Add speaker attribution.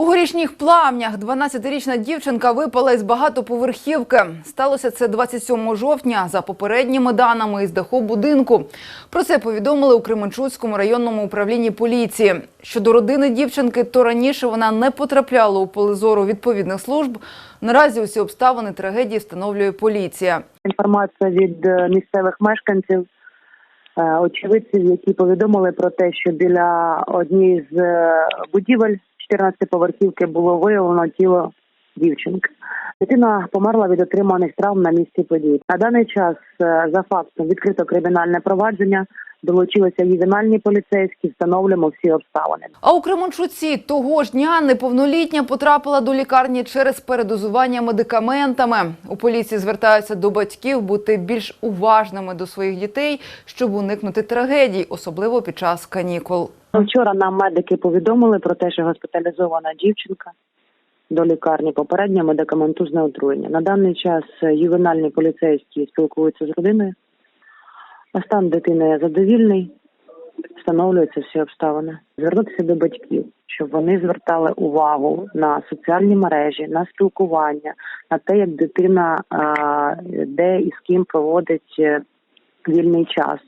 Speaker 1: У горішніх плавнях 12-річна дівчинка випала із багатоповерхівки. Сталося це 27 жовтня за попередніми даними із даху будинку. Про це повідомили у Кременчуцькому районному управлінні поліції. Щодо родини дівчинки, то раніше вона не потрапляла у поле зору відповідних служб. Наразі усі обставини трагедії встановлює поліція.
Speaker 2: Інформація від е, місцевих мешканців, е, очевидців, які повідомили про те, що біля однієї з е, будівель 14-поверхівки було виявлено тіло дівчинки. Дитина померла від отриманих травм на місці подій. На даний час е, за фактом відкрито кримінальне провадження. Долучилися ювенальні поліцейські, встановлюємо всі обставини.
Speaker 1: А у Кременчуці того ж дня неповнолітня потрапила до лікарні через передозування медикаментами. У поліції звертаються до батьків бути більш уважними до своїх дітей, щоб уникнути трагедій, особливо під час канікул.
Speaker 2: Вчора нам медики повідомили про те, що госпіталізована дівчинка до лікарні попередньо медикаментозне отруєння. На даний час е, ювенальні поліцейські спілкуються з родиною. А Стан дитини задовільний, встановлюються всі обставини. Звернутися до батьків, щоб вони звертали увагу на соціальні мережі, на спілкування, на те, як дитина де і з ким проводить е, вільний час.